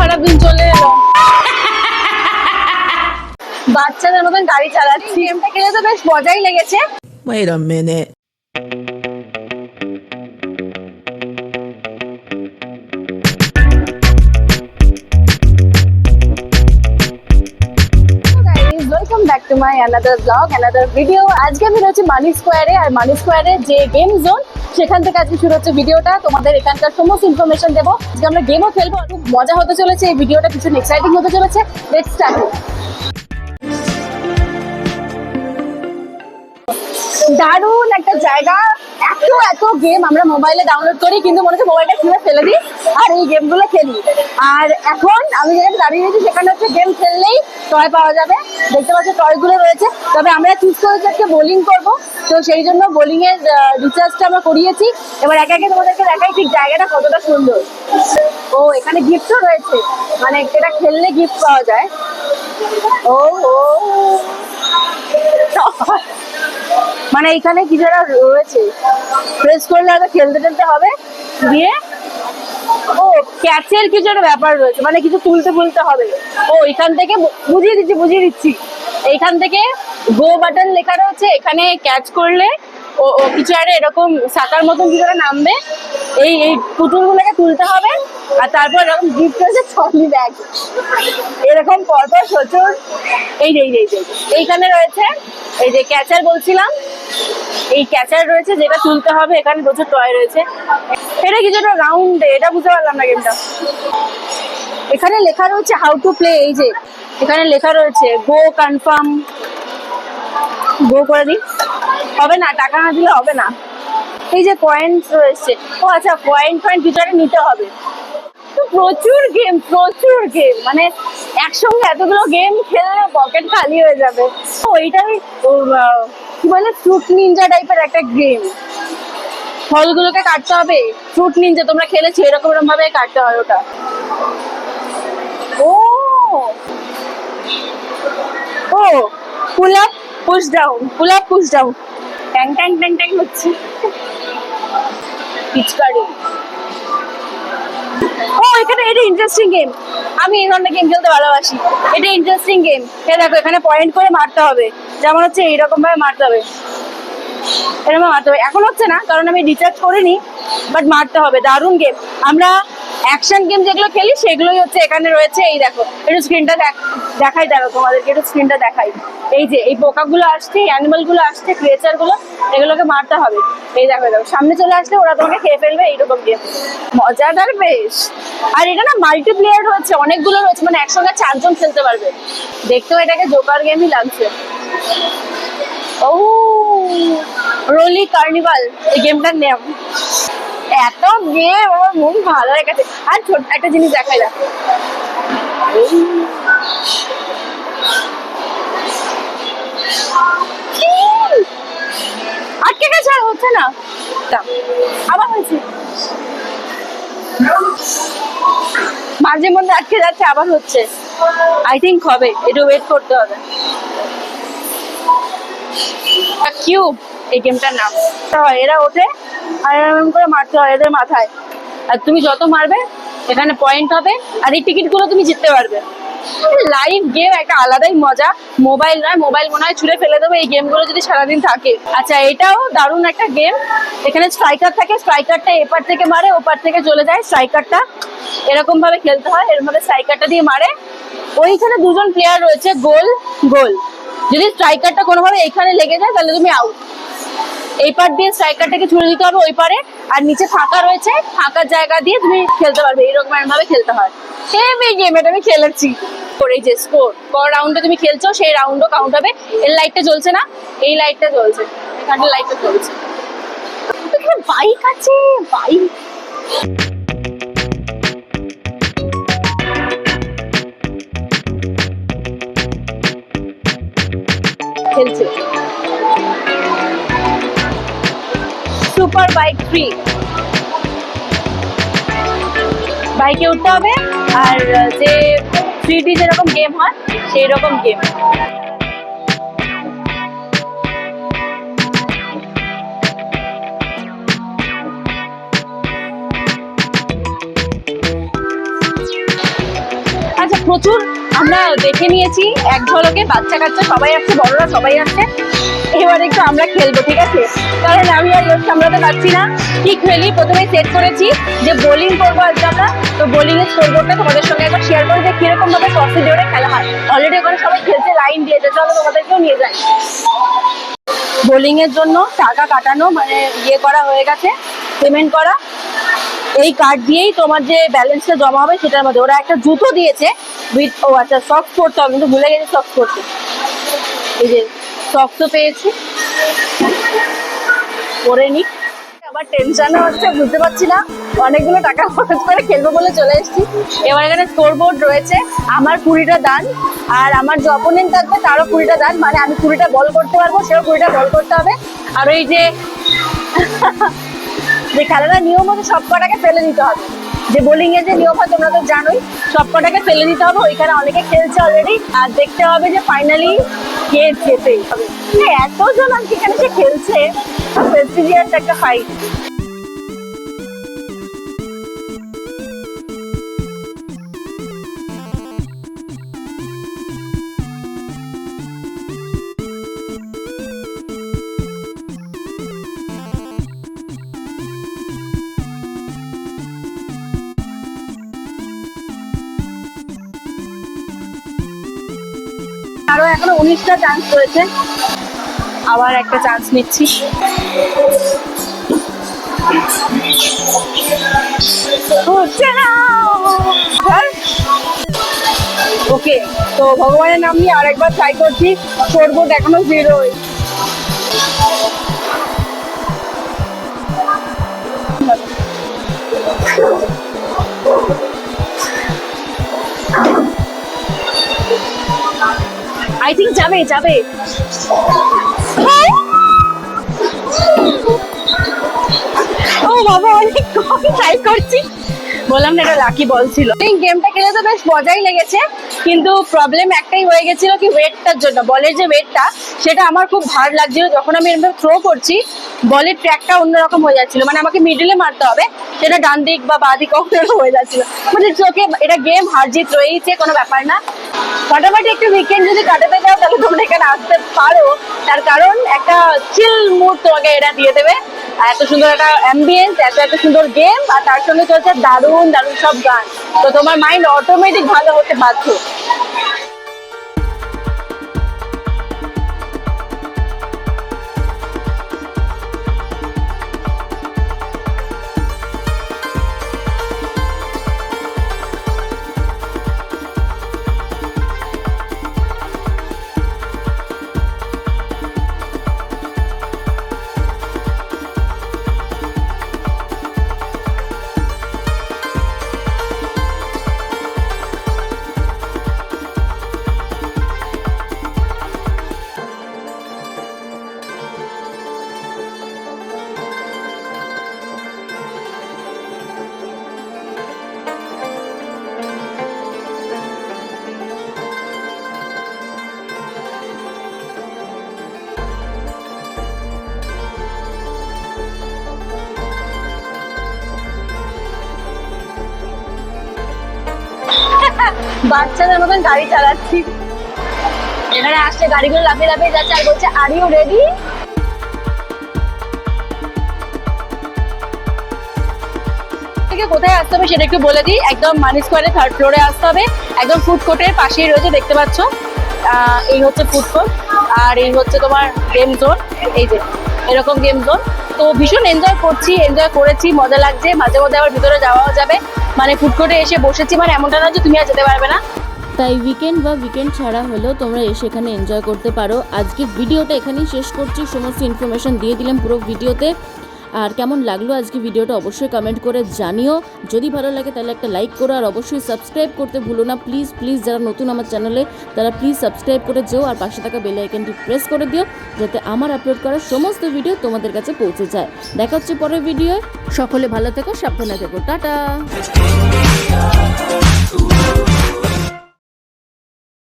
খারাপ দিন চলে এলো। বাচ্চাদের মতন গাড়ি চালাচ্ছি। গেমটা খেলে তো বেশ মজাই লেগেছে। Wait a minute. Welcome back to my another blog another video আজকে আমি রয়েছে মানি স্কোয়ারে আর মানি স্কোয়ারে যে গেম জোন সেখান থেকে আজকে শুরু হচ্ছে ভিডিওটা। তোমাদের এখানকার সমস্ত ইনফরমেশন দেবো। আজকে আমরা গেমও খেলব। খুব মজা হতে চলেছে। এই ভিডিওটা কিছু এক্সাইটিং হতে চলেছে। লেটস স্টার্ট দারুণ একটা জায়গা। এত এত গেম আমরা মোবাইলে ডাউনলোড করি, কিন্তু মনে হচ্ছে মোবাইলটা খুলে ফেলে দিই, আর এই গেমগুলো খেলি। আর এখন আমি যেখানে দাঁড়িয়ে রয়েছি, সেখানে হচ্ছে গেম খেললেই টয় পাওয়া যাবে। দেখতে পাচ্ছি টয়গুলো রয়েছে। তবে আমরা চুজ করেছি আজকে বোলিং করব। তো সেই জন্য বোলিং এর রিচার্জটা আমরা করিয়েছি। এবার একে একে তোমাদেরকে দেখাই ঠিক জায়গাটা কতটা সুন্দর। ও, এখানে গিফটও রয়েছে। মানে এটা খেললে গিফট পাওয়া যায়। ও ও। মানে এখানে কিছু একটা রয়েছে প্রেস করলে হয়তো খেলতে টেলতে হবে দিয়ে ও ক্যাচের কিছু একটা ব্যাপার রয়েছে মানে কিছু তুলতে ফুলতে হবে। ও এখান থেকে বুঝিয়ে দিচ্ছি বুঝিয়ে দিচ্ছি। এইখান থেকে গো বাটন লেখা রয়েছে এখানে ক্যাচ করলে ও ও কিছু একটা এরকম সাকার মতন কিছু একটা নামবে। এই এই পুতুলগুলোকে তুলতে হবে আর তারপর এরকম গিফট রয়েছে ট্রলি ব্যাগ এরকম পরপর প্রচুর। এই যে এই যে, এইখানে রয়েছে এই যে ক্যাচার বলছিলাম এই ক্যাচার রয়েছে, যেটা তুলতে হবে, এখানে প্রচুর টয় রয়েছে। এটা কিছুটা রাউন্ড এটা বুঝতে পারলাম না গেমটা এখানে লেখা রয়েছে হাউ টু প্লে এই যে, এখানে লেখা রয়েছে গো কনফার্ম গো করে দিই। হবে না, টাকা না দিলে হবে না। এই যে কয়েন্স রয়েছে। ও আচ্ছা কয়েন কিছু একটা নিতে হবে। তো প্রচুর গেম প্রচুর গেম মানে একসঙ্গে এতগুলো গেম খেললে পকেট খালি হয়ে যাবে। তো ওইটাই কি বলে? ফ্রুট নিনজা টাইপের একটা গেম ফলগুলোকে কাটতে হবে। ফ্রুট নিনজা তোমরা খেলেছো, এরকম এরকম ভাবে কাটতে হয় ওটা। ও! ও! Pull up push down pull up push down ট্যাং ট্যাং ট্যাং ট্যাং হচ্ছে। পিচকারি। ও, এখানে এটা ইন্টারেস্টিং গেম আমি এই ধরনের গেম খেলতে ভালোবাসি। এটা ইন্টারেস্টিং গেম এ দেখো, এখানে পয়েন্ট করে মারতে হবে। যেমন হচ্ছে এইরকম ভাবে মারতে হবে। এরকম মারতে হবে। এখন হচ্ছে না, কারণ আমি রিচার্জ করিনি বাট মারতে হবে। দারুণ গেম আমরা অ্যাকশন গেম যেগুলো খেলি, সেগুলোই হচ্ছে এখানে রয়েছে। এই দেখো, একটু স্ক্রিনটা দেখাই, দেখো তোমাদেরকে, একটু স্ক্রিনটা দেখাই। এই যে, এই পোকাগুলো আসছে অ্যানিমালগুলো আসছে ক্রিয়েচারগুলো এগুলোকে মারতে হবে। এই দেখো দেখো, সামনে চলে আসলে ওরা তোমাকে খেয়ে ফেলবে এইরকম গেম মজাদার বেশ। আর এটা না মাল্টিপ্লেয়ার রয়েছে অনেকগুলো রয়েছে মানে একসঙ্গে চারজন খেলতে পারবে। দেখতেও এটাকে জোকার গেমই লাগছে। ও রোলি কার্নিভাল এই গেমটার নাম। এত গেম আমার মন ভালো হয়ে গেছে। আর ছোট একটা জিনিস দেখাই দেখ আটকে গেছে আর হচ্ছে না। আবার হয়েছে। মাঝে মধ্যে আটকে যাচ্ছে, আবার হচ্ছে। আই থিঙ্ক হবে, একটু ওয়েট করতে হবে। কিউব এই গেমটার নাম। এরা ওঠে আর এরকম করে মারতে হয় এদের মাথায়। আর তুমি যত মারবে, এখানে পয়েন্ট হবে, আর এই টিকিটগুলো তুমি জিততে পারবে। লাইভ গেম একটা আলাদাই মজা। মোবাইল নয় মোবাইল মনে হয় ছুড়ে ফেলে দেবো এই গেমগুলো যদি সারাদিন থাকে। আচ্ছা এটাও দারুণ একটা গেম এখানে স্ট্রাইকার থাকে স্ট্রাইকারটা এপার থেকে মারে, ওপার থেকে চলে যায়। স্ট্রাইকারটা এরকম ভাবে খেলতে হয়, এরকম ভাবে স্ট্রাইকারটা দিয়ে মারে। ওইখানে দুজন প্লেয়ার রয়েছে, গোল গোল। যদি স্ট্রাইকারটা কোনোভাবে এখানে লেগে যায়, তাহলে তুমি আউট এই পার দিয়ে স্ট্রাইকারটাকে ছুড়ে দিতে হবে ওই পারে। আর নিচে ফাঁকা রয়েছে ফাঁকার জায়গা দিয়ে তুমি খেলতে পারবে এইরকম ভাবে খেলতে হয়। হেভি গেম এটা আমি খেলেছি। করে যে স্কোর ক রাউন্ডে তুমি খেলছো, সেই রাউন্ডও কাউন্ট হবে। লাইটটা জ্বলছে না, এই লাইটটা জ্বলছে লাইটটা জ্বলছে। বাইক আছে বাইক খেলছে। সুপার বাইক ফ্রি বাইকে উঠতে হবে, আর যে থ্রি ডি যেরকম গেম হয় সেই রকম গেম প্রচুর আমরা দেখে নিয়েছি, এক ঝলকে বাচ্চা কাচ্চা সবাই আসছে, বড়রা সবাই আসছে। এবার একটু আমরা খেলব, ঠিক আছে? কারণ আমি আর রোজ সামলাতে পারছি না। কি খেলি প্রথমে সেট করেছি যে বোলিং করব আজকে আমরা। তো বোলিং এর স্কোর তোমাদের সঙ্গে একবার শেয়ার করে যে কীরকম ভাবে প্রসিডিওরে খেলা হয়। অলরেডি ওখানে সবাই খেলছে লাইন দিয়েছে, চলো তোমাদেরকেও নিয়ে যাই। বোলিং এর জন্য টাকা কাটানো মানে ইয়ে করা হয়ে গেছে পেমেন্ট করা। এই কার্ড দিয়েই তোমার যে ব্যালেন্সটা জমা হবে সেটার মধ্যে। ওরা একটা জুতো দিয়েছে উইথ ও আচ্ছা সক্স পরতে হবে কিন্তু ভুলে গেছি সক্স পরতে। এই যে সক্সও পেয়েছি। পরে নি আবার টেনশনও হচ্ছে, বুঝতে পারছি না। অনেকগুলো টাকা খরচ করে খেলব বলে চলে এসেছি। এবার এখানে স্কোর বোর্ড রয়েছে, আমার কুড়িটা দান। আর আমার যে অপোনেন্ট থাকবে, তারও কুড়িটা দান। মানে আমি কুড়িটা বল করতে পারব, সেও কুড়িটা বল করতে হবে। আর ওই যে যে খেলাটার নিয়ম হচ্ছে, সব কটাকে ফেলে দিতে হবে। যে বোলিং এর যে নিয়ম হয়, তোমরা তো জানোই, সব কটাকে ফেলে দিতে হবে। ওইখানে অনেকে খেলছে অলরেডি আর দেখতে হবে যে ফাইনালি কে জেতে হবে মানে এতজন আর কি এখানে সে খেলছে প্রেস্টিজিয়াস একটা ফাইট এখনও উনিশটা চান্স রয়েছে। আবার একটা চান্স নিচ্ছি। ওকে তো ভগবানের নাম নিয়ে আরেকবার ট্রাই করছি। স্কোরবোর্ড এখনও জিরো আই থিঙ্ক যাবে যাবে। ও বাবা অনেক কম ট্রাই করছি? বললাম না, এটা লাকি বল ছিল। এই গেমটা খেলে তো বেশ মজাই লেগেছে, কিন্তু প্রবলেম একটাই হয়ে গেছিল কি ওয়েটটার জন্য বলের যে ওয়েটটা সেটা আমার খুব ভার লাগছিল। যখন আমি এরকম থ্রো করছি বলের ট্র্যাকটা অন্যরকম হয়ে যাচ্ছিল। মানে আমাকে মিডিলে মারতে হবে, সেটা ডান দিক বা বাঁ দিক কখনো হয়ে যাচ্ছিল। মানে চোখে এটা গেম হার জিত রয়েছে কোনো ব্যাপার না। মোটামুটি একটু উইকেন্ড যদি কাটাতে চাও তাহলে তোমরা এখানে আসতে পারো। তার কারণ একটা চিল মুড তোমাকে এটা দিয়ে দেবে। এত সুন্দর একটা অ্যাম্বিয়েন্স এত এত সুন্দর গেম আর তার সঙ্গে চলছে দারুণ দারুণ সব গান। তো তোমার মাইন্ড অটোমেটিক ভালো হতে বাধ্য। বাচ্চাদের মতন গাড়ি চালাচ্ছি। এখানে আসছে, গাড়িগুলো লাফিয়ে লাফিয়ে যাচ্ছে আর বলছে আর ইউ রেডি কোথায় আসতে হবে সেটা একটু বলে দিই। একদম মানি স্কোয়ারে থার্ড ফ্লোরে আসতে হবে। একদম ফুড কোর্টের পাশেই রয়েছে, দেখতে পাচ্ছ। এই হচ্ছে ফুড কোর্ট আর এই হচ্ছে তোমার গেম জোন এই যে, এরকম গেম জোন তো ভীষণ এনজয় করছি এনজয় করেছি, মজা লাগছে। মাঝে মধ্যে আবার ভিতরে যাওয়াও যাবে। মানে ফুড এসে বসেছি মানে এমনটা না যে তুমি আর যেতে পারবে না। তাই উইকেন্ড বা উইকেন্ড ছাড়া হলেও তোমরা এসে এখানে এনজয় করতে পারো। আজকে ভিডিওটা এখানেই শেষ করছি। সমস্ত ইনফরমেশন দিয়ে দিলাম পুরো ভিডিওতে। আর কেমন লাগল আজকে ভিডিওটা অবশ্যই কমেন্ট করে জানিও। যদি ভালো লাগে তাহলে একটা লাইক করো আর অবশ্যই সাবস্ক্রাইব করতে ভুলো না। প্লিজ প্লিজ যারা নতুন আমার চ্যানেলে তারা প্লিজ সাবস্ক্রাইব করে যেও আর পাশে থাকা বেল আইকনটি প্রেস করে দিও যাতে আমার আপলোড করা সমস্ত ভিডিও তোমাদের কাছে পৌঁছে যায়। দেখা হচ্ছে পরের ভিডিও সকলে ভালো থেকো, সাবধানে থেকো। টাটা!